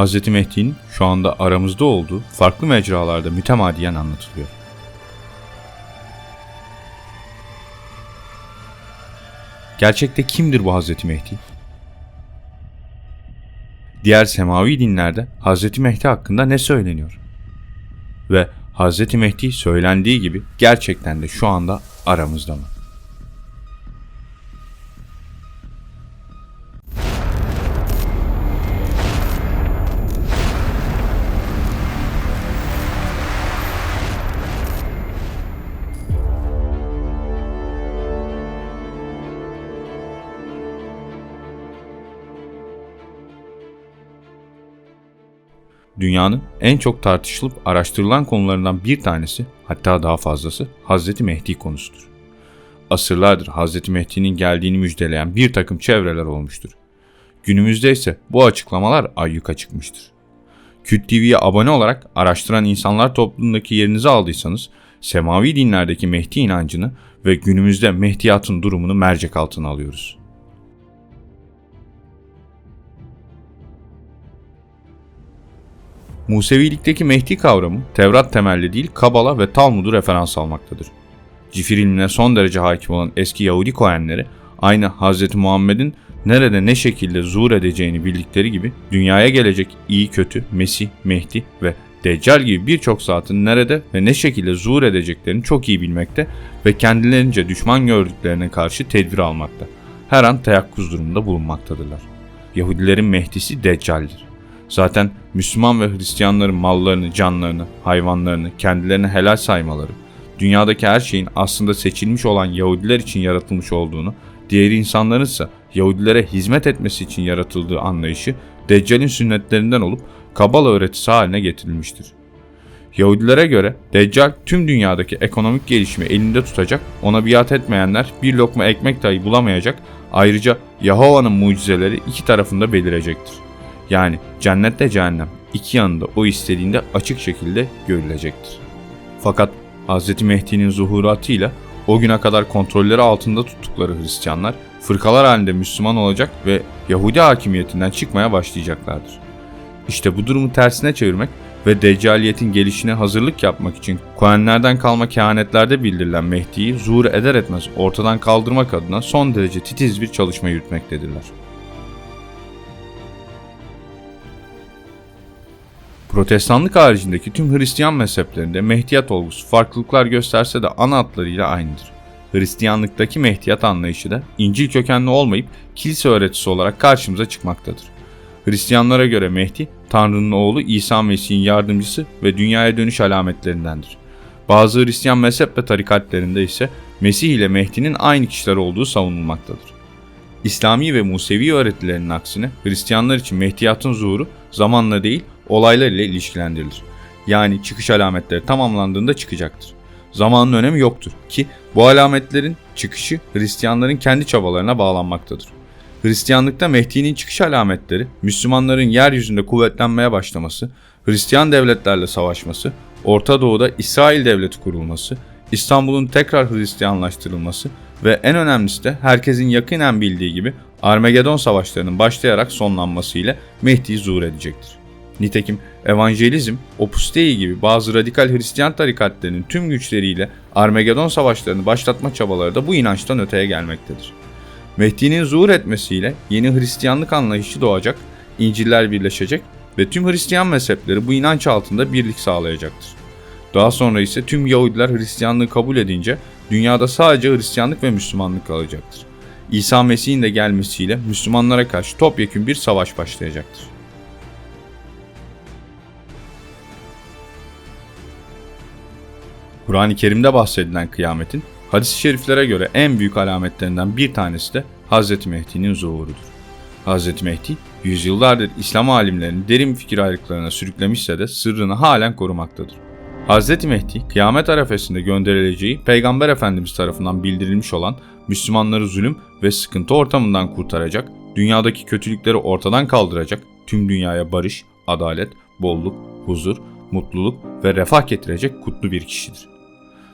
Hz. Mehdi'nin şu anda aramızda olduğu farklı mecralarda mütemadiyen anlatılıyor. Gerçekte kimdir bu Hz. Mehdi? Diğer semavi dinlerde Hz. Mehdi hakkında ne söyleniyor? Ve Hz. Mehdi söylendiği gibi gerçekten de şu anda aramızda mı? Dünyanın en çok tartışılıp araştırılan konularından bir tanesi, hatta daha fazlası Hz. Mehdi konusudur. Asırlardır Hz. Mehdi'nin geldiğini müjdeleyen bir takım çevreler olmuştur. Günümüzde ise bu açıklamalar ayyuka çıkmıştır. Küt TV'ye abone olarak araştıran insanlar toplumundaki yerinizi aldıysanız, semavi dinlerdeki Mehdi inancını ve günümüzde Mehdiyatın durumunu mercek altına alıyoruz. Musevilikteki Mehdi kavramı Tevrat temelli değil Kabala ve Talmud'u referans almaktadır. Cifir ilmine son derece hakim olan eski Yahudi Kohenleri aynı Hz. Muhammed'in nerede ne şekilde zuhur edeceğini bildikleri gibi dünyaya gelecek iyi kötü, Mesih, Mehdi ve Deccal gibi birçok saatin nerede ve ne şekilde zuhur edeceklerini çok iyi bilmekte ve kendilerince düşman gördüklerine karşı tedbir almakta. Her an teyakkuz durumunda bulunmaktadırlar. Yahudilerin Mehdisi Deccal'dir. Zaten Müslüman ve Hristiyanların mallarını, canlarını, hayvanlarını kendilerine helal saymaları, dünyadaki her şeyin aslında seçilmiş olan Yahudiler için yaratılmış olduğunu, diğer insanların ise Yahudilere hizmet etmesi için yaratıldığı anlayışı Deccal'in sünnetlerinden olup Kabala öğretisi haline getirilmiştir. Yahudilere göre Deccal tüm dünyadaki ekonomik gelişimi elinde tutacak, ona biat etmeyenler bir lokma ekmek dahi bulamayacak, ayrıca Yahova'nın mucizeleri iki tarafında belirecektir. Yani cennetle cehennem iki yanında o istediğinde açık şekilde görülecektir. Fakat Hz. Mehdi'nin zuhuratıyla o güne kadar kontrolleri altında tuttukları Hristiyanlar fırkalar halinde Müslüman olacak ve Yahudi hakimiyetinden çıkmaya başlayacaklardır. İşte bu durumu tersine çevirmek ve Deccaliyetin gelişine hazırlık yapmak için Kohenlerden kalma kehanetlerde bildirilen Mehdi'yi zuhur eder etmez ortadan kaldırmak adına son derece titiz bir çalışma yürütmektedirler. Protestanlık haricindeki tüm Hristiyan mezheplerinde Mehdiyat olgusu farklılıklar gösterse de ana hatlarıyla aynıdır. Hristiyanlıktaki Mehdiyat anlayışı da İncil kökenli olmayıp kilise öğretisi olarak karşımıza çıkmaktadır. Hristiyanlara göre Mehdi, Tanrı'nın oğlu İsa Mesih'in yardımcısı ve dünyaya dönüş alametlerindendir. Bazı Hristiyan mezhep ve tarikatlerinde ise Mesih ile Mehdi'nin aynı kişiler olduğu savunulmaktadır. İslami ve Musevi öğretilerinin aksine Hristiyanlar için Mehdiyatın zuhuru zamanla değil olaylar ile ilişkilendirilir. Yani çıkış alametleri tamamlandığında çıkacaktır. Zamanın önemi yoktur ki bu alametlerin çıkışı Hristiyanların kendi çabalarına bağlanmaktadır. Hristiyanlıkta Mehdi'nin çıkış alametleri, Müslümanların yeryüzünde kuvvetlenmeye başlaması, Hristiyan devletlerle savaşması, Orta Doğu'da İsrail devleti kurulması, İstanbul'un tekrar Hristiyanlaştırılması ve en önemlisi de herkesin yakinen bildiği gibi Armagedon savaşlarının başlayarak sonlanması ile Mehdi zuhur edecektir. Nitekim evangelizm, Opus Dei gibi bazı radikal Hristiyan tarikatlarının tüm güçleriyle Armagedon savaşlarını başlatma çabaları da bu inançtan öteye gelmektedir. Mehdi'nin zuhur etmesiyle yeni Hristiyanlık anlayışı doğacak, İncil'ler birleşecek ve tüm Hristiyan mezhepleri bu inanç altında birlik sağlayacaktır. Daha sonra ise tüm Yahudiler Hristiyanlığı kabul edince dünyada sadece Hristiyanlık ve Müslümanlık kalacaktır. İsa Mesih'in de gelmesiyle Müslümanlara karşı topyekun bir savaş başlayacaktır. Kur'an-ı Kerim'de bahsedilen kıyametin hadis-i şeriflere göre en büyük alametlerinden bir tanesi de Hz. Mehdi'nin zuhurudur. Hz. Mehdi, yüzyıllardır İslam alimlerini derin fikir ayrılıklarına sürüklemişse de sırrını halen korumaktadır. Hz. Mehdi, kıyamet arefesinde gönderileceği Peygamber Efendimiz tarafından bildirilmiş olan Müslümanları zulüm ve sıkıntı ortamından kurtaracak, dünyadaki kötülükleri ortadan kaldıracak, tüm dünyaya barış, adalet, bolluk, huzur, mutluluk ve refah getirecek kutlu bir kişidir.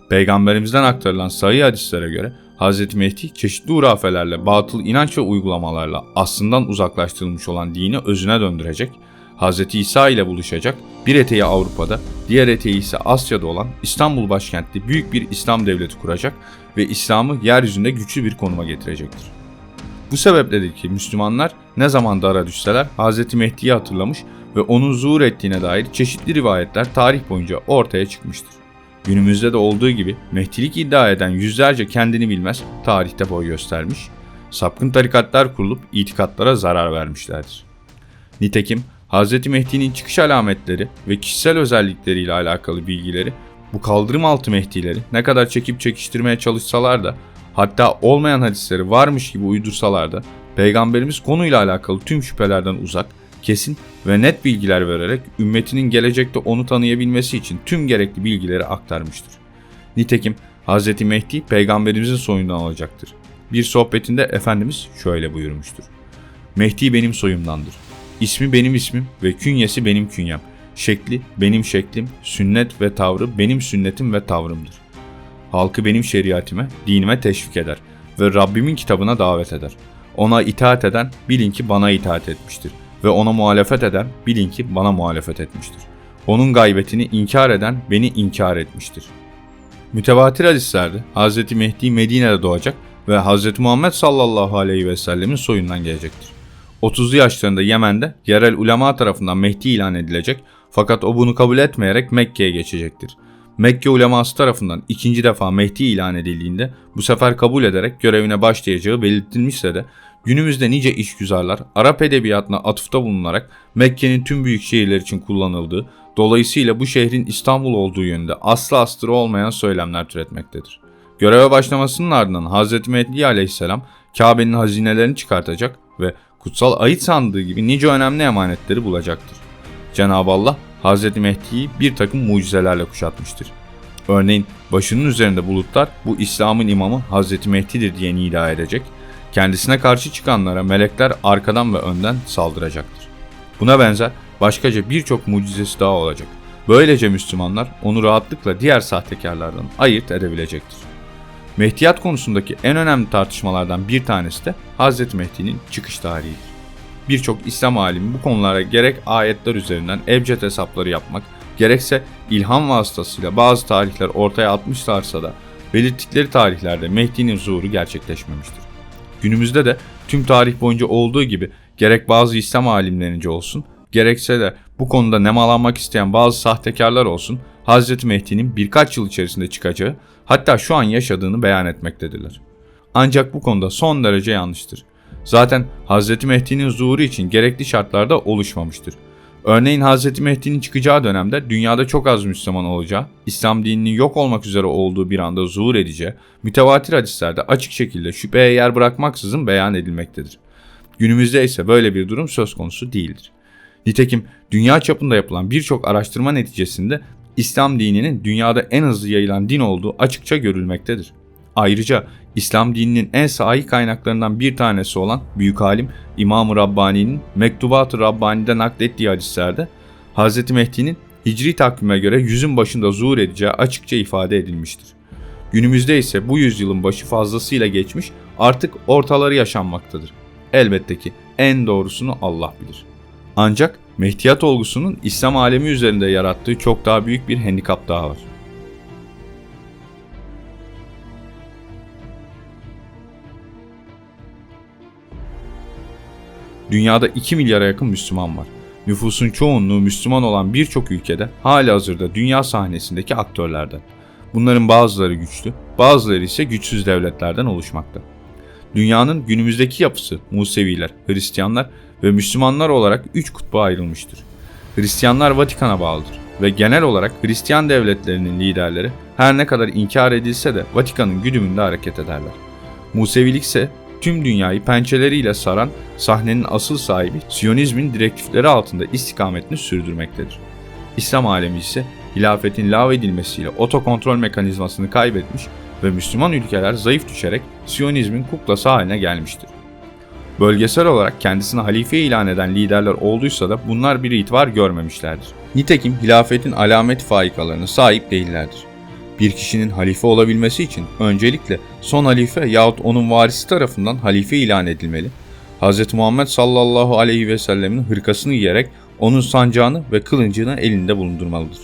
Peygamberimizden aktarılan sayı hadislere göre Hz. Mehdi çeşitli hurafelerle, batıl inanç ve uygulamalarla aslından uzaklaştırılmış olan dini özüne döndürecek, Hz. İsa ile buluşacak, bir eteği Avrupa'da, diğer eteği ise Asya'da olan İstanbul başkentli büyük bir İslam devleti kuracak ve İslam'ı yeryüzünde güçlü bir konuma getirecektir. Bu sebepledir ki Müslümanlar ne zaman dara düşseler Hz. Mehdi'yi hatırlamış ve onun zuhur ettiğine dair çeşitli rivayetler tarih boyunca ortaya çıkmıştır. Günümüzde de olduğu gibi Mehdilik iddia eden yüzlerce kendini bilmez tarihte boy göstermiş, sapkın tarikatlar kurulup itikatlara zarar vermişlerdir. Nitekim Hz. Mehdi'nin çıkış alametleri ve kişisel özellikleriyle alakalı bilgileri bu kaldırım altı Mehdileri ne kadar çekip çekiştirmeye çalışsalar da hatta olmayan hadisleri varmış gibi uydursalar da Peygamberimiz konuyla alakalı tüm şüphelerden uzak, kesin ve net bilgiler vererek ümmetinin gelecekte onu tanıyabilmesi için tüm gerekli bilgileri aktarmıştır. Nitekim Hz. Mehdi peygamberimizin soyundan olacaktır. Bir sohbetinde Efendimiz şöyle buyurmuştur. Mehdi benim soyumdandır. İsmi benim ismim ve künyesi benim künyem. Şekli benim şeklim, sünnet ve tavrı benim sünnetim ve tavrımdır. Halkı benim şeriatime, dinime teşvik eder ve Rabbimin kitabına davet eder. Ona itaat eden bilin ki bana itaat etmiştir ve ona muhalefet eden bilin ki bana muhalefet etmiştir. Onun gaybetini inkar eden beni inkar etmiştir. Mütevatir hadislerde Hz. Mehdi Medine'de doğacak ve Hz. Muhammed sallallahu aleyhi ve sellemin soyundan gelecektir. 30'lu yaşlarında Yemen'de yerel ulema tarafından Mehdi ilan edilecek fakat o bunu kabul etmeyerek Mekke'ye geçecektir. Mekke uleması tarafından ikinci defa Mehdi ilan edildiğinde bu sefer kabul ederek görevine başlayacağı belirtilmişse de günümüzde nice işgüzarlar Arap edebiyatına atıfta bulunarak Mekke'nin tüm büyük şehirler için kullanıldığı, dolayısıyla bu şehrin İstanbul olduğu yönünde asla astarı olmayan söylemler türetmektedir. Göreve başlamasının ardından Hz. Mehdi aleyhisselam Kabe'nin hazinelerini çıkartacak ve kutsal ayit sandığı gibi nice önemli emanetleri bulacaktır. Cenab-ı Allah Hz. Mehdi'yi bir takım mucizelerle kuşatmıştır. Örneğin başının üzerinde bulutlar bu İslam'ın imamı Hz. Mehdi'dir diye nida edecek, kendisine karşı çıkanlara melekler arkadan ve önden saldıracaktır. Buna benzer başkaca birçok mucizesi daha olacak. Böylece Müslümanlar onu rahatlıkla diğer sahtekarlardan ayırt edebilecektir. Mehdiyat konusundaki en önemli tartışmalardan bir tanesi de Hz. Mehdi'nin çıkış tarihidir. Birçok İslam alimi bu konulara gerek ayetler üzerinden ebced hesapları yapmak, gerekse ilham vasıtasıyla bazı tarihler ortaya atmışlarsa da belirttikleri tarihlerde Mehdi'nin zuhuru gerçekleşmemiştir. Günümüzde de tüm tarih boyunca olduğu gibi gerek bazı İslam alimlerince olsun, gerekse de bu konuda nemalanmak isteyen bazı sahtekarlar olsun, Hz. Mehdi'nin birkaç yıl içerisinde çıkacağı, hatta şu an yaşadığını beyan etmektedirler. Ancak bu konuda son derece yanlıştır. Zaten Hz. Mehdi'nin zuhuru için gerekli şartlarda oluşmamıştır. Örneğin Hz. Mehdi'nin çıkacağı dönemde dünyada çok az Müslüman olacağı, İslam dininin yok olmak üzere olduğu bir anda zuhur edeceği, mütevatir hadislerde açık şekilde şüpheye yer bırakmaksızın beyan edilmektedir. Günümüzde ise böyle bir durum söz konusu değildir. Nitekim dünya çapında yapılan birçok araştırma neticesinde İslam dininin dünyada en hızlı yayılan din olduğu açıkça görülmektedir. Ayrıca İslam dininin en sahih kaynaklarından bir tanesi olan Büyük Alim İmam-ı Rabbani'nin Mektubat-ı Rabbani'de naklettiği hadislerde Hz. Mehdi'nin hicri takvime göre yüzün başında zuhur edeceği açıkça ifade edilmiştir. Günümüzde ise bu yüzyılın başı fazlasıyla geçmiş artık ortaları yaşanmaktadır. Elbette ki en doğrusunu Allah bilir. Ancak Mehdiyat olgusunun İslam alemi üzerinde yarattığı çok daha büyük bir handikap daha var. Dünyada 2 milyara yakın Müslüman var. Nüfusun çoğunluğu Müslüman olan birçok ülkede hali hazırda dünya sahnesindeki aktörlerden. Bunların bazıları güçlü, bazıları ise güçsüz devletlerden oluşmakta. Dünyanın günümüzdeki yapısı Museviler, Hristiyanlar ve Müslümanlar olarak üç kutba ayrılmıştır. Hristiyanlar Vatikan'a bağlıdır ve genel olarak Hristiyan devletlerinin liderleri her ne kadar inkar edilse de Vatikan'ın güdümünde hareket ederler. Musevilik ise tüm dünyayı pençeleriyle saran sahnenin asıl sahibi Siyonizmin direktifleri altında istikametini sürdürmektedir. İslam alemi ise hilafetin lağvedilmesiyle otokontrol mekanizmasını kaybetmiş ve Müslüman ülkeler zayıf düşerek Siyonizmin kuklası haline gelmiştir. Bölgesel olarak kendisini halife ilan eden liderler olduysa da bunlar bir itibar görmemişlerdir. Nitekim hilafetin alamet faikalarına sahip değillerdir. Bir kişinin halife olabilmesi için öncelikle son halife yahut onun varisi tarafından halife ilan edilmeli, Hz. Muhammed sallallahu aleyhi ve sellemin hırkasını giyerek onun sancağını ve kılıncını elinde bulundurmalıdır.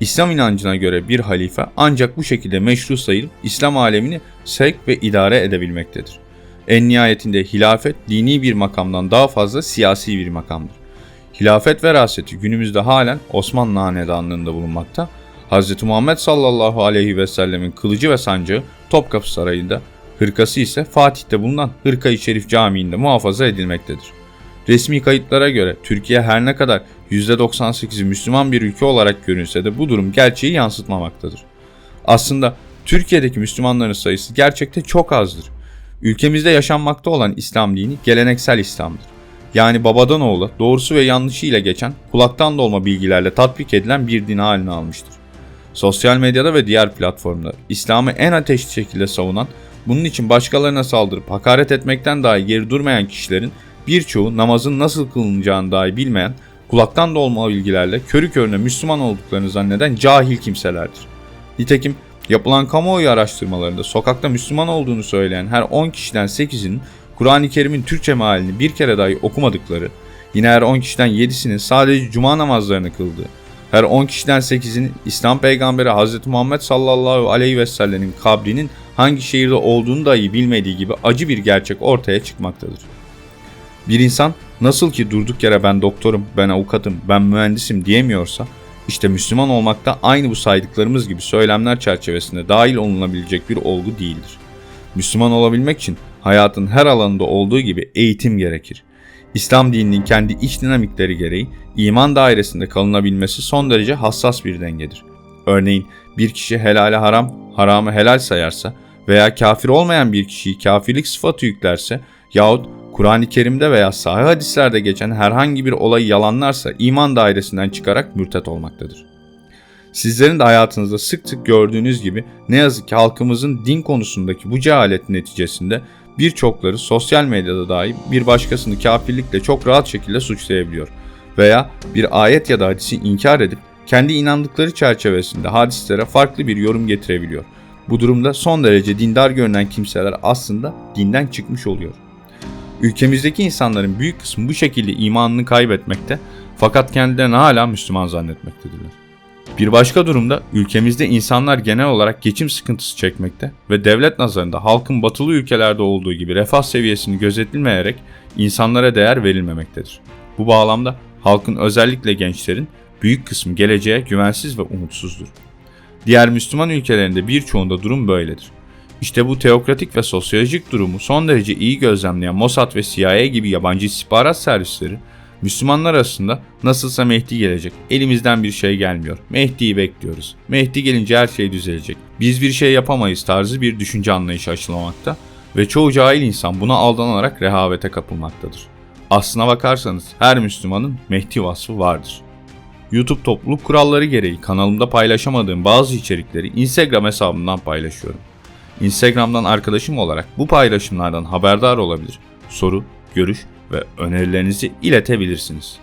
İslam inancına göre bir halife ancak bu şekilde meşru sayılıp İslam alemini sevk ve idare edebilmektedir. En nihayetinde hilafet dini bir makamdan daha fazla siyasi bir makamdır. Hilafet veraseti günümüzde halen Osmanlı Hanedanlığında bulunmakta. Hz. Muhammed sallallahu aleyhi ve sellemin kılıcı ve sancağı Topkapı Sarayı'nda, hırkası ise Fatih'te bulunan Hırka-i Şerif Camii'nde muhafaza edilmektedir. Resmi kayıtlara göre Türkiye her ne kadar %98'i Müslüman bir ülke olarak görünse de bu durum gerçeği yansıtmamaktadır. Aslında Türkiye'deki Müslümanların sayısı gerçekte çok azdır. Ülkemizde yaşanmakta olan İslam dini geleneksel İslam'dır. Yani babadan oğula doğrusu ve yanlışı ile geçen kulaktan dolma bilgilerle tatbik edilen bir din haline almıştır. Sosyal medyada ve diğer platformlar İslam'ı en ateşli şekilde savunan, bunun için başkalarına saldırıp hakaret etmekten dahi geri durmayan kişilerin birçoğu namazın nasıl kılınacağını dahi bilmeyen, kulaktan dolma bilgilerle körü körüne Müslüman olduklarını zanneden cahil kimselerdir. Nitekim yapılan kamuoyu araştırmalarında sokakta Müslüman olduğunu söyleyen her 10 kişiden 8'inin Kur'an-ı Kerim'in Türkçe mealini bir kere dahi okumadıkları, yine her 10 kişiden 7'sinin sadece cuma namazlarını kıldığı, her 10 kişiden 8'inin İslam peygamberi Hz. Muhammed sallallahu aleyhi ve sellemin kabrinin hangi şehirde olduğunu dahi bilmediği gibi acı bir gerçek ortaya çıkmaktadır. Bir insan nasıl ki durduk yere ben doktorum, ben avukatım, ben mühendisim diyemiyorsa, işte Müslüman olmak da aynı bu saydıklarımız gibi söylemler çerçevesinde dahil olunabilecek bir olgu değildir. Müslüman olabilmek için hayatın her alanında olduğu gibi eğitim gerekir. İslam dininin kendi iç dinamikleri gereği iman dairesinde kalınabilmesi son derece hassas bir dengedir. Örneğin bir kişi helale haram, haramı helal sayarsa veya kafir olmayan bir kişiyi kafirlik sıfatı yüklerse yahut Kur'an-ı Kerim'de veya sahih hadislerde geçen herhangi bir olayı yalanlarsa iman dairesinden çıkarak mürtet olmaktadır. Sizlerin de hayatınızda sık sık gördüğünüz gibi ne yazık ki halkımızın din konusundaki bu cehalet neticesinde birçokları sosyal medyada dahi bir başkasını kafirlikle çok rahat şekilde suçlayabiliyor veya bir ayet ya da hadisi inkar edip kendi inandıkları çerçevesinde hadislere farklı bir yorum getirebiliyor. Bu durumda son derece dindar görünen kimseler aslında dinden çıkmış oluyor. Ülkemizdeki insanların büyük kısmı bu şekilde imanını kaybetmekte fakat kendilerini hala Müslüman zannetmektedirler. Bir başka durumda ülkemizde insanlar genel olarak geçim sıkıntısı çekmekte ve devlet nazarında halkın batılı ülkelerde olduğu gibi refah seviyesini gözetilmeyerek insanlara değer verilmemektedir. Bu bağlamda halkın özellikle gençlerin büyük kısmı geleceğe güvensiz ve umutsuzdur. Diğer Müslüman ülkelerinde birçoğunda durum böyledir. İşte bu teokratik ve sosyolojik durumu son derece iyi gözlemleyen Mossad ve CIA gibi yabancı istihbarat servisleri Müslümanlar arasında nasılsa Mehdi gelecek. Elimizden bir şey gelmiyor. Mehdi'yi bekliyoruz. Mehdi gelince her şey düzelecek. Biz bir şey yapamayız tarzı bir düşünce anlayışı aşılamakta ve çoğu cahil insan buna aldanarak rehavete kapılmaktadır. Aslına bakarsanız her Müslümanın Mehdi vasfı vardır. YouTube topluluk kuralları gereği kanalımda paylaşamadığım bazı içerikleri Instagram hesabımdan paylaşıyorum. Instagram'dan arkadaşım olarak bu paylaşımlardan haberdar olabilir. Soru, görüş ve önerilerinizi iletebilirsiniz.